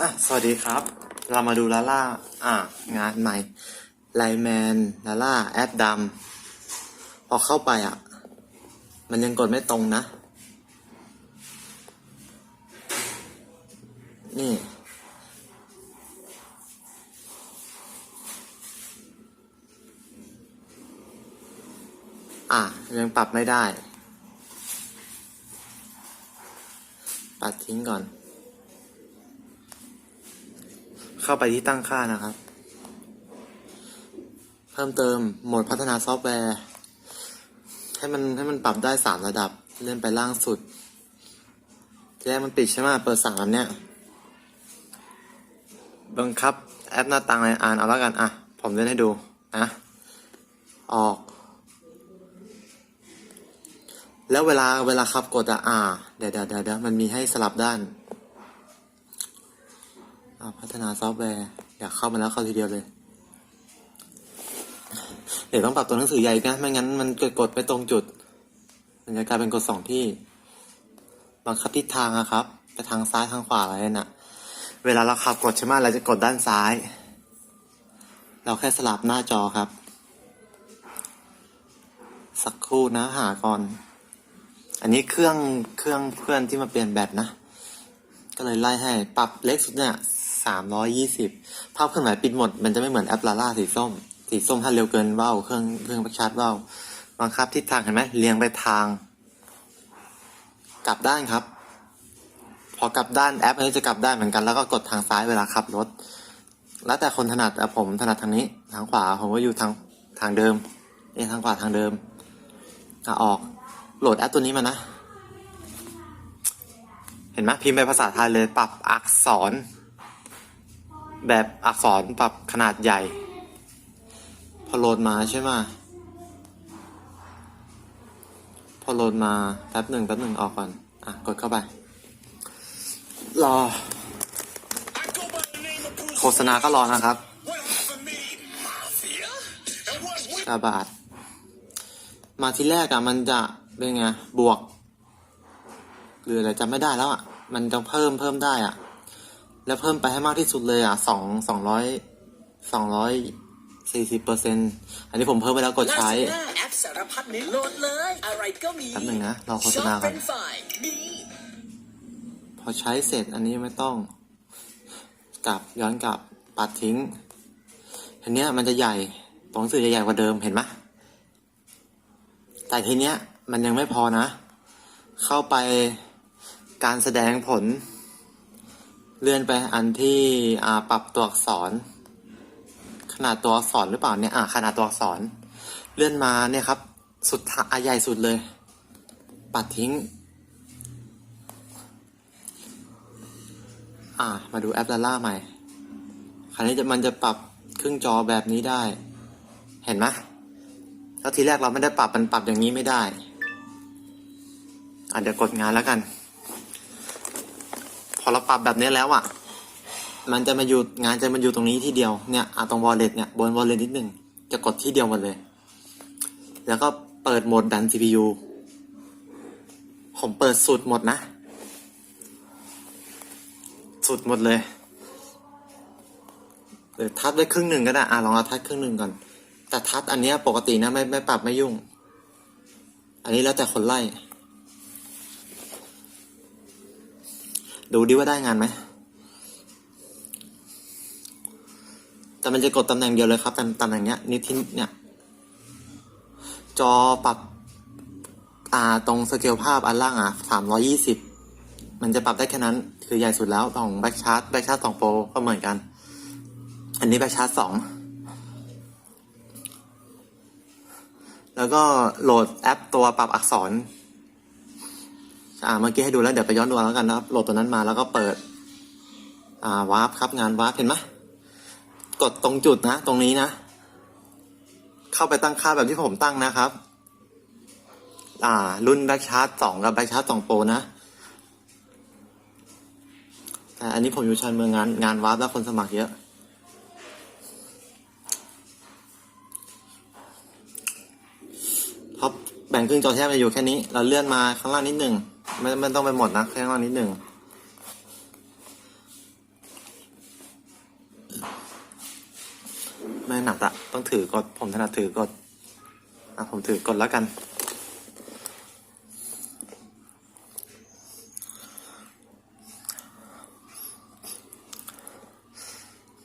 อะสวัสดีครับ เรามาดูลาล่า อะ งานใหม่ไลแมนลาล่า แอปดำพอเข้าไปอะ มันยังกดไม่ตรงนะ นี่ อะ ยังปรับไม่ได้ ปัดทิ้งก่อน เข้าไปที่ตั้งค่านะครับ เพิ่มเติมโหมดพัฒนาซอฟต์แวร์ ให้มันให้มันปรับได้สามระดับ เลื่อนไปล่างสุดแรกมันปิดใช่ไหมเปิดสามเนี่ย บังคับแอปหน้าตังในอ่านเอาล้วกัน อะ ผมเล่นให้ดูนะออก แล้วเวลาเวลาขับกดอะอ่า เดี๋ยวเดี๋ยวเดี๋ยวมันมีให้สลับด้าน พัฒนาซอฟต์แวร์ อยากเข้ามาแล้วเข้าทีเดียวเลย เดี๋ยวต้องปรับตัวหนังสือใหญ่นะ ไม่งั้นมันเกิดกดไปตรงจุด มันจะกลายเป็นกดสองที่ บังคับทิศทางอะครับ ไปทางซ้ายทางขวาอะไรน่ะ เวลาเราขับกดใช่ไหมเราจะกดด้านซ้าย เราแค่สลับหน้าจอครับ สักครู่นะหาก่อน อันนี้เครื่องเครื่องเพื่อนที่มาเปลี่ยนแบตนะก็เลยไล่ให้ปรับเล็กสุดเนี่ย สามร้อยยี่สิบภาพเครื่องไหนปิดหมด มันจะไม่เหมือนแอปลาล่าสีส้ม สีส้มถ้าเร็วเกินเบ้าเครื่องเครื่องประชาร์จเบ้าบังคับทิศทางเห็นไหมเรียงไปทาง กลับด้านครับ พอกลับด้านแอปอันนี้จะกลับด้านเหมือนกันแล้วก็กดทางซ้ายเวลาขับรถ แล้วแต่คนถนัดแต่ผมถนัดทางนี้ทางขวาผมก็อยู่ทางทางเดิมเอทางขวาทางเดิมอะออกโหลดแอปตัวนี้มานะ เห็นไหมพิมพ์เป็นภาษาไทยเลยปรับอักษร แบบอักษรปรับขนาดใหญ่ พอโหลดมาใช่ไหมพอโหลดมาแป๊บหนึ่งแป๊บหนึ่งออกก่อน อะ กดเข้าไป รอ โฆษณาก็รอนะครับกาบาท มาที่แรกอะมันจะเป็นไง บวก หรืออะไรจำไม่ได้แล้วอะมันจะเพิ่มเพิ่มได้อะ แล้วเพิ่มไปให้มากที่สุดเลยอะสองสองร้อยสองร้อยสี่สิบเปอร์เซ็นอันนี้ผมเพิ่มไปแล้วกดใช้ล่าสุดหน้าแอปสารพัดนึกโหลดเลยอะไรก็มีแป๊บหนึ่งนะรอโฆษณาก่อนชอบเป็นฝ่ายมีพอใช้เสร็จอันนี้ไม่ต้อง กลับย้อนกลับปัดทิ้งทีเนี้ยมันจะใหญ่ตัวหนังสือจะใหญ่กว่าเดิมเห็นไหมแต่ทีเนี้ยมันยังไม่พอนะ เข้าไปการแสดงผล เลื่อนไปอันที่อ่าปรับตัวอักษร ขนาดตัวอักษรหรือเปล่าเนี่ยอ่าขนาดตัวอักษร เลื่อนมาเนี่ยครับ สุดท้ายใหญ่สุดเลย ปัดทิ้ง อ่า มาดูแอปดาล่าใหม่คราวนี้จะมันจะปรับครึ่งจอแบบนี้ได้ เห็นไหมแล้วทีแรกเราไม่ได้ปรับมันปรับอย่างนี้ไม่ได้อะเดี๋ยวกดงานแล้วกัน อเราปรับแบบนี้แล้วอะ มันจะมาอยู่งานจะมาอยู่ตรงนี้ที่เดียวเนี่ยอะตรงวอลเล็ตเนี่ยบนวอลเล็ตนิดหนึ่งจะกดที่เดียวหมดเลย แล้วก็เปิดโหมดดัน CPU ผมเปิดสุดหมดนะ สุดหมดเลยหรือทัดไว้ครึ่งหนึ่งก็ได้อะลองเอาทัดครึ่งหนึ่งก่อน แต่ทัดอันเนี้ยปกตินะไม่ไม่ปรับไม่ยุ่ง อันนี้แล้วแต่คนไล่ ดูดิว่าได้งานไหม แต่มันจะกดตำแหน่งเดียวเลยครับตำตำแหน่งเนี้ยนี่ที่เนี่ย จอปรับอ่าตรงสเกลภาพอันล่างอะสามร้อยี่สิบมันจะปรับได้แค่นั้น คือใหญ่สุดแล้วของแบ็กชาร์ตแบ็กชาร์ตสองโปรก็เหมือนกัน อันนี้แบ็กชาร์ตสองแล้วก็โหลดแอปตัวปรับอักษร อ่าเมื่อกี้ให้ดูแล้วเดี๋ยวไปย้อนดูแล้วกันนะครับโหลดตัวนั้นมาแล้วก็เปิด อ่าวาร์ปครับงานวาร์ปเห็นไหมกดตรงจุดนะ ตรงนี้นะ เข้าไปตั้งค่าแบบที่ผมตั้งนะครับ อ่า รุ่นแบ็กชาร์ตสองกับแบ็กชาร์ตสองโปรนะแต่อันนี้ผมอยู่ชานเมืองงานงานวาร์ปแล้วคนสมัครเยอะเพราะแบ่งครึ่งจอแทบจะอยู่แค่นี้ เราเลื่อนมาข้างล่างนิดหนึ่ง ไม่ไม่ต้องไปหมดนะแค่ข้างล่างนิดหนึ่งไม่หนักอะต้องถือกด ผมถนัดถือกดอะผมถือกดแล้วกัน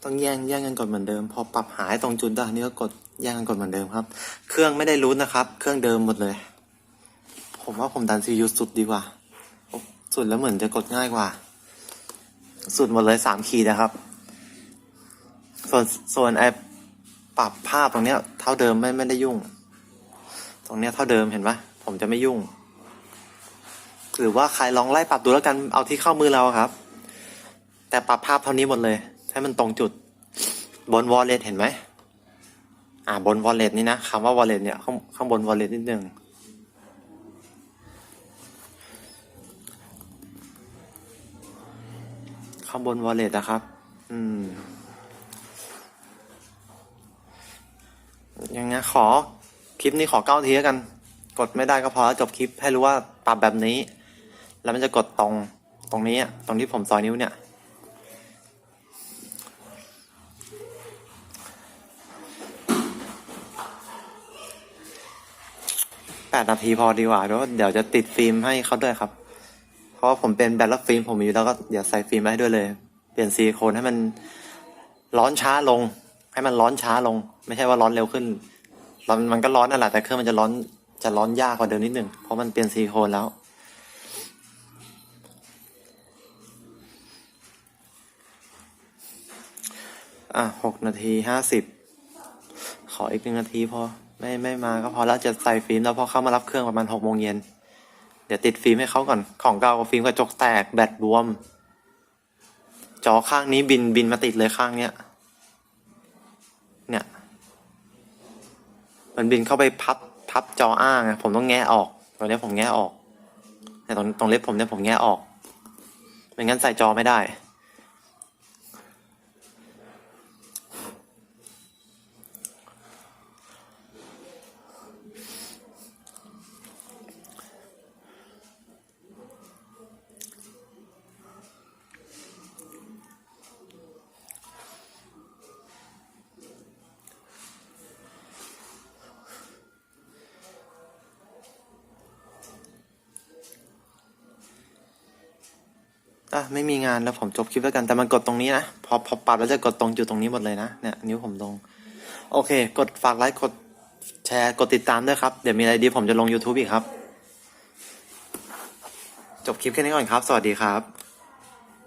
ต้องแย่งแย่งกันกดเหมือนเดิม พอปรับหายตรงจุดได้นี่ก็กดแย่งกันกดเหมือนเดิมครับ เครื่องไม่ได้รู้นะครับ เครื่องเดิมหมดเลย ผมว่าผมดันซียูสุดดีกว่า สุดแล้วเหมือนจะกดง่ายกว่า สุดหมดเลยสามขีดนะครับ ส่วนส่วนไอปรับภาพตรงเนี้ย เท่าเดิมไม่ไม่ได้ยุ่ง ตรงเนี้ยเท่าเดิมเห็นปะผมจะไม่ยุ่ง หรือว่าใครลองไล่ปรับดูแล้วกันเอาที่เข้ามือเราครับ แต่ปรับภาพเท่านี้หมดเลย ให้มันตรงจุด บนวอลเล็ตเห็นไหมอ่าบนวอลเล็ตนี่นะคำว่าวอลเล็ตเนี่ยข้างข้างบนวอลเล็ตนิดนึง ข้างบนวอลเล็ตนะครับ อืมอย่างเงี้ยขอคลิปนี้ขอเก้าทีแล้วกัน กดไม่ได้ก็พอแล้วจบคลิปให้รู้ว่าปรับแบบนี้ แล้วมันจะกดตรงตรงนี้ตรงที่ผมซอยนิ้วเนี่ย แปดนาทีพอดีกว่าเดี๋ยวเดี๋ยวจะติดฟิล์มให้เขาด้วยครับ เพราะผมเป็นแบตรับฟิล์มผมมีอยู่แล้วก็เดี๋ยวใส่ฟิล์มมาให้ด้วยเลย เปลี่ยนซีลิโคนให้มันร้อนช้าลง ให้มันร้อนช้าลง ไม่ใช่ว่าร้อนเร็วขึ้นร้อนมันก็ร้อนนั่นแหละแต่เครื่องมันจะร้อนจะร้อนยากกว่าเดิมนิดหนึ่งเพราะมันเปลี่ยนซีลิโคนแล้วอะหกนาทีห้าสิบขออีกหนึ่งนาทีพอ ไม่ไม่มาก็พอแล้วจะใส่ฟิล์มแล้วพอเข้ามารับเครื่องประมาณหกโมงเย็น เดี๋ยวติดฟิล์มให้เขาก่อน ของเก่าฟิล์มกระจกแตกแบตบวม จอข้างนี้บินบินมาติดเลยข้างเนี้ย เนี่ย มันบินเข้าไปพับพับจออ้างอะผมต้องแงะออกตรงนี้ผมแงะออกแต่ตรงตรงเล็บผมเนี่ยผมแงะออกไม่งั้นใส่จอไม่ได้ะไม่มีงานแล้วผมจบคลิปแล้วกันแต่มันกดตรงนี้นะ พอพอปัดแล้วจะกดตรงจุดตรงนี้หมดเลยนะเนี่ยนิ้วผมลง โอเค กดฝากไลค์กดแชร์กดติดตามด้วยครับ เดี๋ยวมีอะไรดีผมจะลง YouTube อีกครับ จบคลิปแค่นี้ก่อนครับ สวัสดีครับ